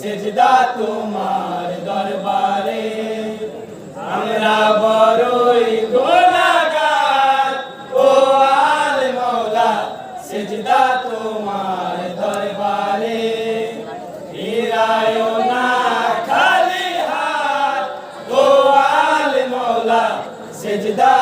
সেজদা তোমার দরবারে। আমরা বড়ই গোনাগার ও আল মৌলা সেজদা তোমার দরবারে। ফিরায় না খালি হাত। ও আল মৌলা সেজদা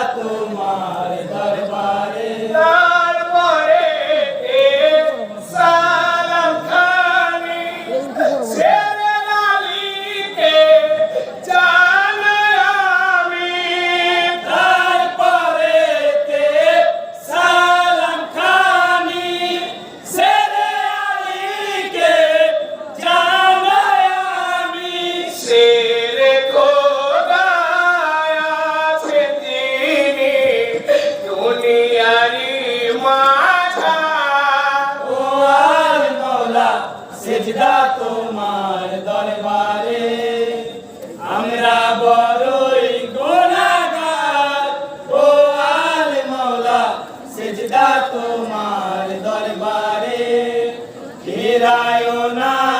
তোমার দরবারে ফিরায় না।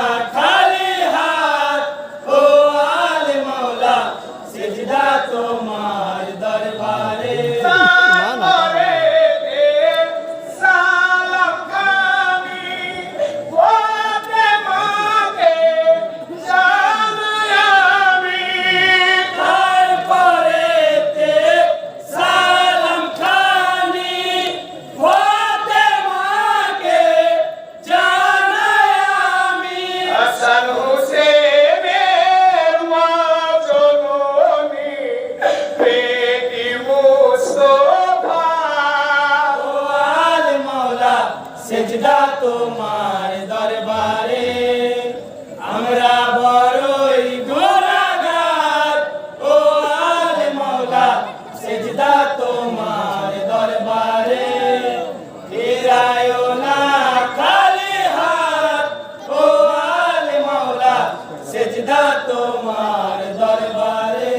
তোমার দরবারে। আমরা বড়ই গুনাহগার ও আল মৌলা সেজদা তোমার দরবারে। ফিরায় না খালি হাত। ও আল মৌলা সেজদা তোমার দরবারে।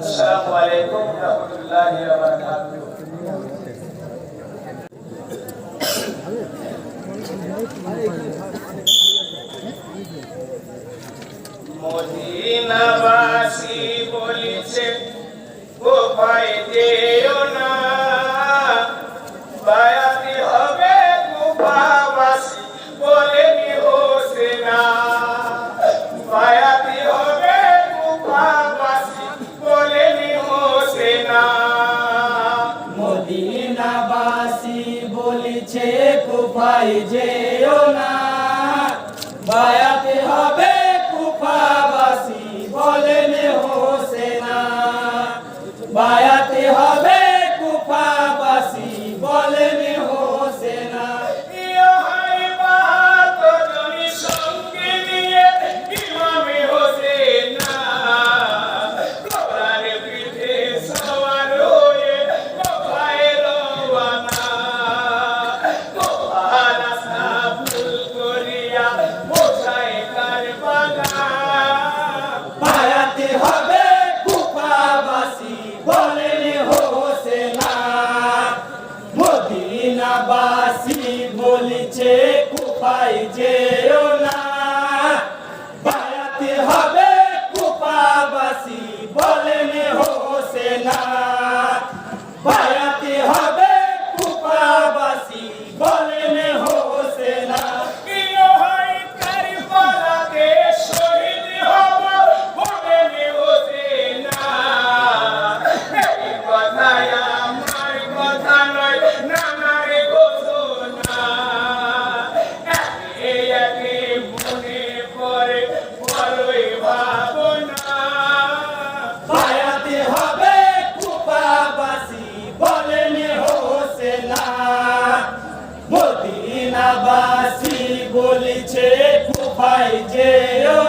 আসসালামু আলাইকুম ওয়া রাহমাতুল্লাহি ওয়া বারাকাতুহু মদিনাবাসী বলিছে কোপায় যেও না বায়াতি হবে কুফাবাসী বলেনি হোসেনা বায়াতি হবে মদিনাবাসী বলিছে কুফাই যেও না। বায়াতে হবে 再见。বলিছে ফুফাই যে ও